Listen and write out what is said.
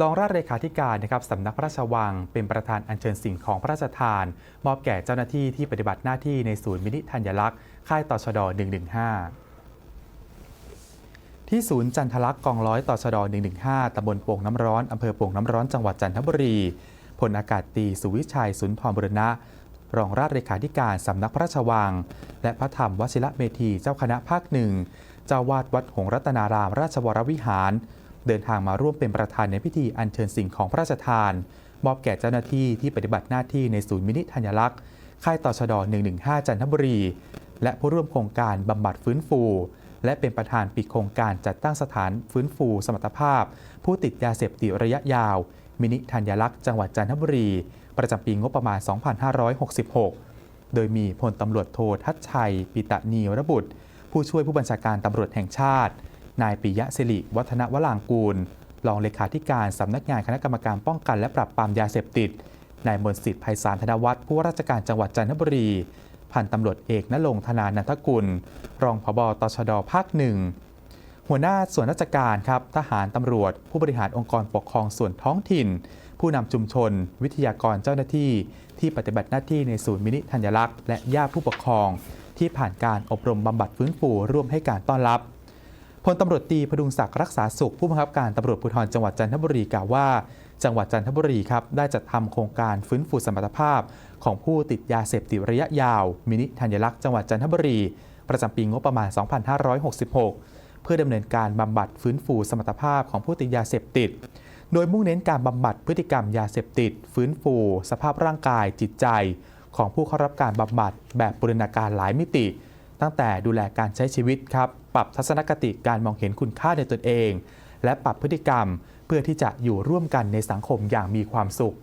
รองราชเลขาธิการนะครับสำนักพระราชวัง เป็นประธานอัญเชิญสิ่งของพระราชทาน มอบแก่เจ้าหน้าที่ที่ปฏิบัติหน้าที่ในศูนย์มินิธัญลักษณ์ค่ายต่อชด 115ที่ศูนย์จันทลักษ์กองร้อยต่อชด115 ตำบลโป่งน้ำร้อน อำเภอโป่งน้ำร้อน จังหวัดจันทบุรี พลอากาศตีสุวิชัย สุนทรบุรณะ รองราชเลขาธิการสำนักพระราชวัง และพระธรรมวชิระเมธี เจ้าคณะภาคหนึ่ง เจ้าวาดวัดหงรัตนาราม ราชวรวิหาร เดินทางมาร่วมเป็นประธานในพิธีอัญเชิญสิ่งของพระราชทาน มอบแก่เจ้าหน้าที่ที่ปฏิบัติหน้าที่ในศูนย์มินิธัญลักษณ์ ค่ายต่อชด115 จันทบุรี และผู้ร่วมโครงการบำบัดฟื้นฟู และเป็นประธานปีโครงการจัดตั้งสถานฟื้นฟู สมรรถภาพ ผู้ติดยาเสพติดระยะยาว มินิธัญลักษณ์จังหวัดจันทบุรี ประจำปีงบประมาณ 2566 โดยมีพลตำรวจโททัชชัย ปิตะนีรบุตร ผู้ช่วยผู้บัญชาการตำรวจแห่งชาติ นายปิยะสิริวัฒนวรางกูล รองเลขาธิการสำนักงานคณะกรรมการป้องกันและปราบปรามยาเสพติด นายมนสิทธิ์ไพศาลธนวัฒน์ผู้ว่าราชการจังหวัดจันทบุรี พันตำรวจเอกณรงธนานันทกุล รองผบตชดภาคหนึ่งหัวหน้าส่วนราชการครับ ทหารตำรวจ ผู้บริหารองค์กรปกครองส่วนท้องถิ่น ผู้นำชุมชน วิทยากรเจ้าหน้าที่ ที่ปฏิบัติหน้าที่ในศูนย์มินิธัญลักษณ์และญาติผู้ปกครอง ที่ผ่านการอบรมบำบัดฟื้นฟูร่วมให้การต้อนรับ พลตำรวจตรีพดุงศักดิ์รักษาสุข ผู้บังคับการตำรวจภูธรจังหวัดจันทบุรีกล่าวว่า จังหวัดจันทบุรีครับได้จัดทำโครงการฟื้นฟูสมรรถภาพ ของผู้ติดยาเสพติดระยะยาว มินิธัญลักษณ์จังหวัดจันทบุรี ประจำปีงบประมาณ 2566 เพื่อดำเนินการบำบัดฟื้นฟูสมรรถภาพของผู้ติดยาเสพติด โดยมุ่งเน้นการบำบัดพฤติกรรมยาเสพติด ฟื้นฟู สภาพร่างกายจิตใจ ของผู้เข้ารับการบำบัดแบบบูรณาการหลายมิติ ตั้งแต่ดูแลการใช้ชีวิตครับ ปรับทัศนคติการมองเห็นคุณค่าในตนเอง และปรับพฤติกรรมเพื่อที่จะอยู่ร่วมกันในสังคมอย่างมีความสุข